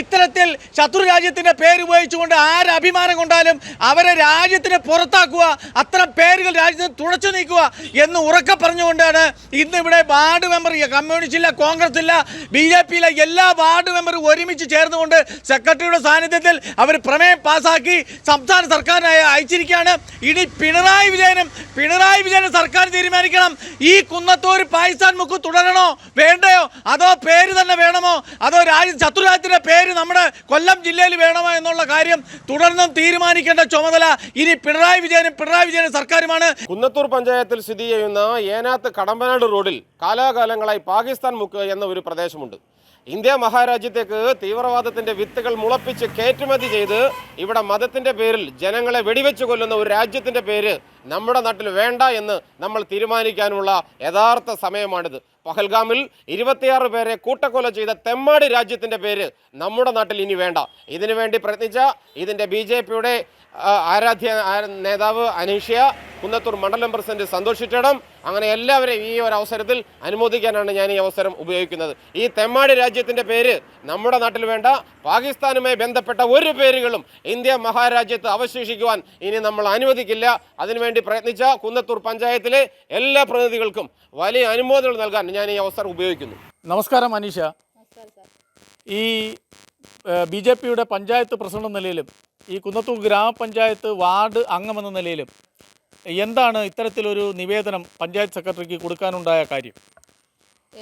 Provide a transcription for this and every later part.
ഇത്തരത്തിൽ ശത്രു രാജ്യത്തിന്റെ പേര് ഉപയോഗിച്ചുകൊണ്ട് ആരഭിമാനം കൊണ്ടാലും അവരെ രാജ്യത്തിന് പുറത്താക്കുക അത്തരം പേരുകൾ രാജ്യത്ത് തുടച്ചു നീക്കുക എന്ന് ഉറക്കെ പറഞ്ഞുകൊണ്ടാണ് ഇന്ന് ഇവിടെ വാർഡ് മെമ്പർ കമ്മ്യൂണിസ്റ്റ് ഇല്ല കോൺഗ്രസ് ഇല്ല ബി ജെ പി ഇല്ല എല്ലാ വാർഡ് മെമ്പറും ഒരുമിച്ച് ചേർന്നുകൊണ്ട് സെക്രട്ടറിയുടെ സാന്നിധ്യത്തിൽ അവർ പ്രമേയം പാസാക്കി സംസ്ഥാന സർക്കാരിനായി അയച്ചിരിക്കുകയാണ്. ഇനി പിണറായി വിജയനും പിണറായി വിജയനും സർക്കാർ തീരുമാനിക്കണം. ഈ കുന്നത്തൂർ പാകിസ്ഥാൻ മുക്ക് തുടരണോ? വേണ്ടയോ? അതോ പേര് തന്നെ വേണമോ? അതോ രാജ്യ ശത്രുരാജ്യത്തിന്റെ പേര് നമ്മുടെ കൊല്ലം ജില്ലയിൽ വേണമോ എന്നുള്ള കാര്യം തുടർന്നും തീരുമാനിക്കേണ്ട ചുമതല ഇനി പിണറായി വിജയനും പിണറായി വിജയനും സർക്കാരുമാണ്. കുന്നത്തൂർ പഞ്ചായത്തിൽ സ്ഥിതി ചെയ്യുന്ന ഏനാത്ത് കടമ്പനാട് റോഡിൽ കാലാകാലങ്ങളായി പാകിസ്ഥാൻ മുക്ക് എന്ന ഒരു പ്രദേശമുണ്ട്. ഇന്ത്യ മഹാരാജ്യത്തേക്ക് തീവ്രവാദത്തിന്റെ വിത്തുകൾ മുളപ്പിച്ച് കയറ്റുമതി ചെയ്ത് ഇവിടെ മതത്തിന്റെ പേരിൽ ജനങ്ങളെ വെടിവെച്ച് കൊല്ലുന്ന ഒരു രാജ്യത്തിന്റെ പേര് നമ്മുടെ നാട്ടിൽ വേണ്ട എന്ന് നമ്മൾ തീരുമാനിക്കാനുള്ള യഥാർത്ഥ സമയമാണിത്. പഹൽഗാമിൽ ഇരുപത്തിയാറ് പേരെ കൂട്ടക്കൊല ചെയ്ത തെമ്മാടി രാജ്യത്തിന്റെ പേര് നമ്മുടെ നാട്ടിൽ ഇനി വേണ്ട. ഇതിനു വേണ്ടി പ്രയത്നിച്ച ഇതിന്റെ ബി ജെ പിയുടെ ആരാധ്യ നേതാവ് അനീഷ്യ കുന്നത്തൂർ മണ്ഡലം പ്രസിഡന്റ് സന്തോഷ് ഇറ്റടം അങ്ങനെ എല്ലാവരെയും ഈ ഒരു അവസരത്തിൽ അനുമോദിക്കാനാണ് ഞാൻ ഈ അവസരം ഉപയോഗിക്കുന്നത്. ഈ തെമ്മാടി രാജ്യത്തിന്റെ പേര് നമ്മുടെ നാട്ടിൽ വേണ്ട. പാകിസ്ഥാനുമായി ബന്ധപ്പെട്ട ഒരു പേരുകളും ഇന്ത്യ മഹാരാജ്യത്ത് അവശേഷിക്കുവാൻ ഇനി നമ്മൾ അനുവദിക്കില്ല. അതിനുവേണ്ടി പ്രയത്നിച്ച കുന്നത്തൂർ പഞ്ചായത്തിലെ എല്ലാ പ്രതിനിധികൾക്കും വലിയ അനുമോദനങ്ങൾ നൽകാൻ ഞാൻ ഈ അവസരം ഉപയോഗിക്കുന്നു. നമസ്കാരം അനീഷ. ഈ ബി ജെ പിയുടെ പഞ്ചായത്ത് പ്രസിഡന്റ് എന്ന നിലയിലും ഈ കുന്നത്തൂർ ഗ്രാമപഞ്ചായത്ത് വാർഡ് അംഗമെന്ന നിലയിലും എന്താണ് ഇത്തരത്തിലൊരു നിവേദനം പഞ്ചായത്ത് സെക്രട്ടറിക്ക് കൊടുക്കാനുണ്ടായ കാര്യം?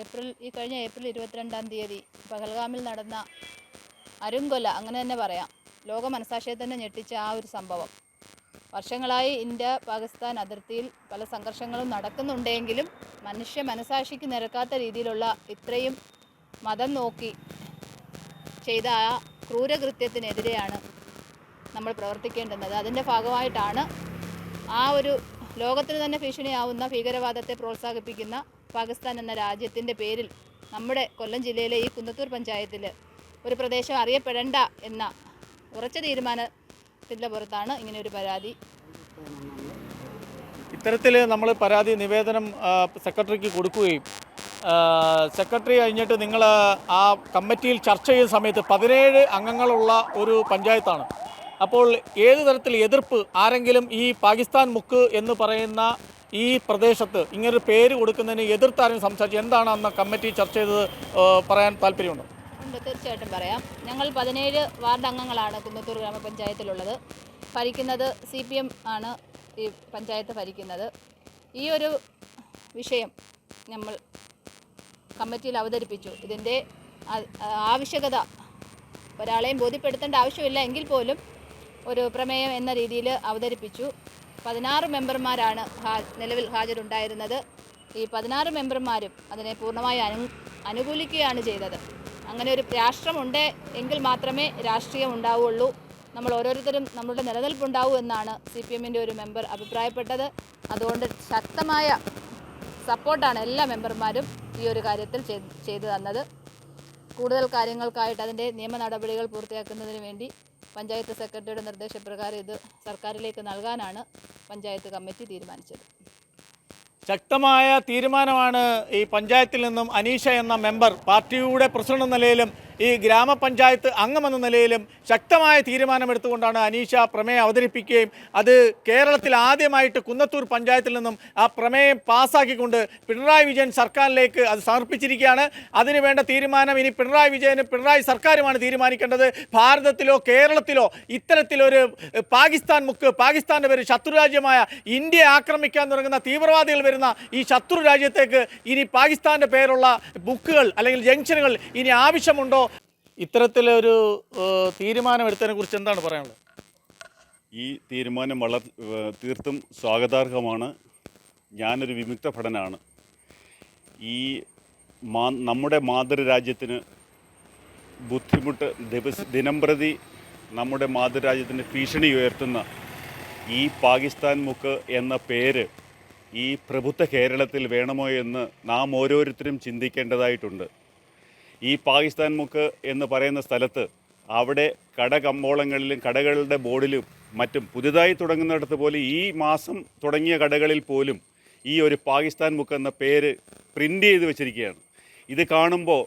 ഏപ്രിൽ ഈ കഴിഞ്ഞ ഏപ്രിൽ ഇരുപത്തിരണ്ടാം തീയതി പഹൽഗാമിൽ നടന്ന അരുംകൊല അങ്ങനെ തന്നെ പറയാം. ലോക മനസാക്ഷിയെ തന്നെ ഞെട്ടിച്ച ആ ഒരു സംഭവം. വർഷങ്ങളായി ഇന്ത്യ പാകിസ്ഥാൻ അതിർത്തിയിൽ പല സംഘർഷങ്ങളും നടക്കുന്നുണ്ടെങ്കിലും മനുഷ്യ മനസാക്ഷിക്ക് നിരക്കാത്ത രീതിയിലുള്ള ഇത്രയും മതം നോക്കി ചെയ്ത ആ ക്രൂരകൃത്യത്തിനെതിരെയാണ് നമ്മൾ പ്രവർത്തിക്കേണ്ടുന്നത്. അതിന്റെ ഭാഗമായിട്ടാണ് ആ ഒരു ലോകത്തിന് തന്നെ ഭീഷണിയാവുന്ന ഭീകരവാദത്തെ പ്രോത്സാഹിപ്പിക്കുന്ന പാകിസ്ഥാൻ എന്ന രാജ്യത്തിന്റെ പേരിൽ നമ്മുടെ കൊല്ലം ജില്ലയിലെ ഈ കുന്നത്തൂർ പഞ്ചായത്തിൽ ഒരു പ്രദേശം അറിയപ്പെടേണ്ട എന്ന ഉറച്ച തീരുമാനത്തിന്റെ പുറത്താണ് ഇങ്ങനെ ഒരു പരാതി. ഇത്തരത്തിൽ നമ്മൾ പരാതി നിവേദനം സെക്രട്ടറിക്ക് കൊടുക്കുകയും സെക്രട്ടറി കഴിഞ്ഞിട്ട് നിങ്ങൾ ആ കമ്മിറ്റിയിൽ ചർച്ച ചെയ്യുന്ന സമയത്ത് പതിനേഴ് അംഗങ്ങളുള്ള ഒരു പഞ്ചായത്താണ്. അപ്പോൾ ഏത് തരത്തിൽ എതിർപ്പ് ആരെങ്കിലും ഈ പാകിസ്ഥാൻ മുക്ക് എന്ന് പറയുന്ന ഈ പ്രദേശത്ത് ഇങ്ങനൊരു പേര് കൊടുക്കുന്നതിന് എതിർത്താരും സംസാരിച്ചു എന്താണ് അന്ന് കമ്മിറ്റി ചർച്ച ചെയ്തത് പറയാൻ താല്പര്യമുണ്ടോ? ഉണ്ട് തീർച്ചയായിട്ടും പറയാം. ഞങ്ങൾ പതിനേഴ് വാർഡ് അംഗങ്ങളാണ് കുന്നത്തൂർ ഗ്രാമപഞ്ചായത്തിലുള്ളത്. ഭരിക്കുന്നത് സി പി എം ആണ് ഈ പഞ്ചായത്ത് ഭരിക്കുന്നത്. ഈ ഒരു വിഷയം നമ്മൾ കമ്മിറ്റിയിൽ അവതരിപ്പിച്ചു. ഇതിന്റെ ആവശ്യകത ഒരാളെയും ബോധ്യപ്പെടുത്തേണ്ട ആവശ്യമില്ല എങ്കിൽ പോലും ഒരു പ്രമേയം എന്ന രീതിയിൽ അവതരിപ്പിച്ചു. പതിനാറ് മെമ്പർമാരാണ് നിലവിൽ ഹാജരുണ്ടായിരുന്നത്. ഈ പതിനാറ് മെമ്പർമാരും അതിനെ പൂർണമായി അനു അനുകൂലിക്കുകയാണ് ചെയ്തത്. അങ്ങനെ ഒരു രാഷ്ട്രമുണ്ട് എങ്കിൽ മാത്രമേ രാഷ്ട്രീയം ഉണ്ടാവുകയുള്ളൂ നമ്മൾ ഓരോരുത്തരും നമ്മളുടെ നിലനിൽപ്പുണ്ടാവൂ എന്നാണ് സി പി എമ്മിന്റെ ഒരു മെമ്പർ അഭിപ്രായപ്പെട്ടത്. അതുകൊണ്ട് ശക്തമായ സപ്പോർട്ടാണ് എല്ലാ മെമ്പർമാരും ഈ ഒരു കാര്യത്തിൽ ചെയ്തു തന്നത്. കൂടുതൽ കാര്യങ്ങൾക്കായിട്ട് അതിന്റെ നിയമ നടപടികൾ പൂർത്തിയാക്കുന്നതിന് വേണ്ടി പഞ്ചായത്ത് സെക്രട്ടറിയുടെ നിർദ്ദേശപ്രകാരം ഇത് സർക്കാരിലേക്ക് നൽകാനാണ് പഞ്ചായത്ത് കമ്മിറ്റി തീരുമാനിച്ചത്. ശക്തമായ തീരുമാനമാണ് ഈ പഞ്ചായത്തിൽ നിന്നും അനീഷ എന്ന മെമ്പർ പാർട്ടിയുടെ പ്രസിഡന്റ് നിലയിലും ഈ ഗ്രാമപഞ്ചായത്ത് അംഗമെന്ന നിലയിലും ശക്തമായ തീരുമാനമെടുത്തുകൊണ്ടാണ് അനീഷ പ്രമേയം അവതരിപ്പിക്കുകയും അത് കേരളത്തിൽ ആദ്യമായിട്ട് കുന്നത്തൂർ പഞ്ചായത്തിൽ നിന്നും ആ പ്രമേയം പാസ്സാക്കിക്കൊണ്ട് പിണറായി വിജയൻ സർക്കാരിലേക്ക് അത് സമർപ്പിച്ചിരിക്കുകയാണ്. അതിനുവേണ്ട തീരുമാനം ഇനി പിണറായി വിജയനും പിണറായി സർക്കാരുമാണ് തീരുമാനിക്കേണ്ടത്. ഭാരതത്തിലോ കേരളത്തിലോ ഇത്തരത്തിലൊരു പാകിസ്ഥാൻ മുക്ക് പാകിസ്ഥാന്റെ പേര് ശത്രുരാജ്യമായ ഇന്ത്യയെ ആക്രമിക്കാൻ തുടങ്ങുന്ന തീവ്രവാദികൾ വരുന്ന ഈ ശത്രു രാജ്യത്തേക്ക് ഇനി പാകിസ്ഥാന്റെ പേരുള്ള ബുക്കുകൾ അല്ലെങ്കിൽ ജംഗ്ഷനുകൾ ഇനി ആവശ്യമുണ്ടോ? ഇത്തരത്തിലൊരു തീരുമാനം തീരുമാനമെടുത്തതിനെ കുറിച്ച് എന്താണ് പറയാനുള്ളത്? ഈ തീരുമാനം വളരെ തീർത്തും സ്വാഗതാർഹമാണ്. ഞാനൊരു വിമുക്ത ഭടനാണ്. ഈ മാ നമ്മുടെ മാതൃരാജ്യത്തിന് ബുദ്ധിമുട്ട് ദിവസ ദിനംപ്രതി നമ്മുടെ മാതൃരാജ്യത്തിന് ഭീഷണി ഉയർത്തുന്ന ഈ പാകിസ്ഥാൻ മുക്ക് എന്ന പേര് ഈ പ്രബുദ്ധ കേരളത്തിൽ വേണമോ എന്ന് നാം ഓരോരുത്തരും ചിന്തിക്കേണ്ടതായിട്ടുണ്ട്. ഈ പാകിസ്ഥാൻ മുക്ക് എന്ന് പറയുന്ന സ്ഥലത്ത് അവിടെ കട കമ്പോളങ്ങളിലും കടകളുടെ ബോർഡിലും മറ്റും പുതുതായി തുടങ്ങുന്നിടത്ത് പോലെ ഈ മാസം തുടങ്ങിയ കടകളിൽ പോലും ഈ ഒരു പാകിസ്ഥാൻ മുക്ക് എന്ന പേര് പ്രിന്റ് ചെയ്ത് വെച്ചിരിക്കുകയാണ്. ഇത് കാണുമ്പോൾ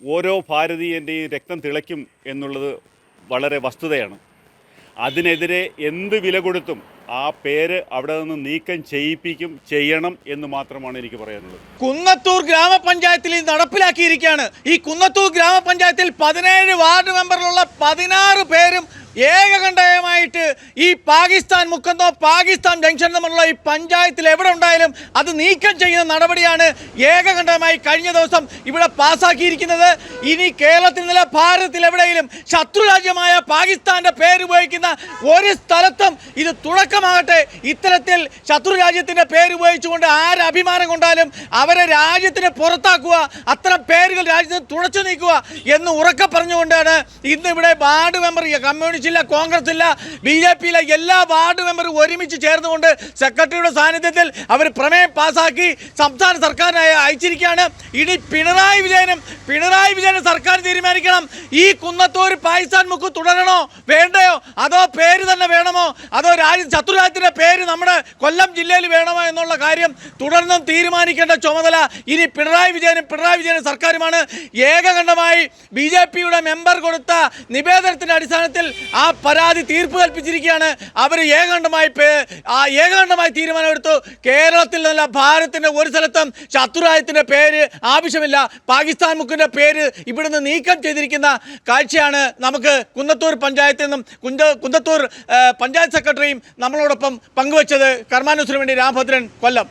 ഓരോ ഭാരതീയന്റെയും രക്തം തിളയ്ക്കും എന്നുള്ളത് വളരെ വസ്തുതയാണ്. അതിനെതിരെ എന്ത് വില കൊടുത്തും ആ പേര് അവിടെ നിന്ന് നീക്കം ചെയ്യിപ്പിക്കും ചെയ്യണം എന്ന് മാത്രമാണ് എനിക്ക് പറയാനുള്ളത്. കുന്നത്തൂർ ഗ്രാമപഞ്ചായത്തിൽ ഇത് നടപ്പിലാക്കിയിരിക്കുകയാണ്. ഈ കുന്നത്തൂർ ഗ്രാമപഞ്ചായത്തിൽ പതിനേഴ് വാർഡ് മെമ്പറിലുള്ള പതിനാറ് പേരും ഏകകണ്ഠയമായിട്ട് ഈ പാകിസ്ഥാൻ മുക്കന്തോ പാകിസ്ഥാൻ ജംഗ്ഷൻ തമ്മിലുള്ള ഈ പഞ്ചായത്തിൽ എവിടെ ഉണ്ടായാലും അത് നീക്കം ചെയ്യുന്ന നടപടിയാണ് ഏകകണ്ഠമായി കഴിഞ്ഞ ദിവസം ഇവിടെ പാസാക്കിയിരിക്കുന്നത്. ഇനി കേരളത്തിൽ നില ഭാരതത്തിൽ എവിടെയെങ്കിലും ശത്രുരാജ്യമായ പാകിസ്ഥാന്റെ പേര് ഉപയോഗിക്കുന്ന ഒരു സ്ഥലത്തും ഇത് തുടക്കമാകട്ടെ. ഇത്തരത്തിൽ ശത്രുരാജ്യത്തിന്റെ പേര് ഉപയോഗിച്ചുകൊണ്ട് ആരഭിമാനം കൊണ്ടാലും അവരെ രാജ്യത്തിന് പുറത്താക്കുക അത്തരം പേരുകൾ രാജ്യത്ത് തുടച്ചു നീക്കുക എന്ന് ഉറക്കെ പറഞ്ഞുകൊണ്ടാണ് ഇന്ന് ഇവിടെ വാർഡ് മെമ്പർ കമ്മ്യൂണിസ്റ്റ് ഇല്ല കോൺഗ്രസ് ഇല്ല ബി ജെ പിയിലെ എല്ലാ വാർഡ് മെമ്പറും ഒരുമിച്ച് ചേർന്നുകൊണ്ട് സെക്രട്ടറിയുടെ സാന്നിധ്യത്തിൽ അവർ പ്രമേയം പാസാക്കി സംസ്ഥാന സർക്കാരിനെ അയച്ചിരിക്കുകയാണ്. ഇനി പിണറായി വിജയനും പിണറായി വിജയനും സർക്കാർ തീരുമാനിക്കണം. ഈ കുന്നത്തൂർ പാകിസ്ഥാൻ മുക്ക് തുടരണോ? വേണ്ടയോ? അതോ പേര് തന്നെ വേണമോ? അതോ രാജ്യ ശത്രുരാജ്യത്തിന്റെ പേര് നമ്മുടെ കൊല്ലം ജില്ലയിൽ വേണമോ എന്നുള്ള കാര്യം തുടർന്നും തീരുമാനിക്കേണ്ട ചുമതല ഇനി പിണറായി വിജയനും പിണറായി വിജയനും സർക്കാരുമാണ്. ഏകകണ്ഠമായി ബി ജെ പിയുടെ മെമ്പർ കൊടുത്ത നിവേദനത്തിന്റെ അടിസ്ഥാനത്തിൽ ആ പരാതി തീർപ്പ് കൽപ്പിച്ചിരിക്കുകയാണ്. അവർ ഏകകണ്ഠമായി ആ ഏകകണ്ഠമായി തീരുമാനമെടുത്തു. കേരളത്തിൽ നിന്നല്ല ഭാരതത്തിന്റെ ഒരു സ്ഥലത്തും ശത്രുരാജ്യത്തിന്റെ പേര് ആവശ്യമില്ല. പാകിസ്ഥാൻ മുക്കിന്റെ പേര് ഇവിടുന്ന് നീക്കം ചെയ്തിരിക്കുന്ന കാഴ്ചയാണ് നമുക്ക് കുന്നത്തൂർ പഞ്ചായത്തിൽ നിന്നും കുന്ത കുന്നത്തൂർ പഞ്ചായത്ത് സെക്രട്ടറിയും നമ്മളോടൊപ്പം പങ്കുവച്ചത് കർമാനുസിന് വേണ്ടി രാമഭദ്രൻ കൊല്ലം.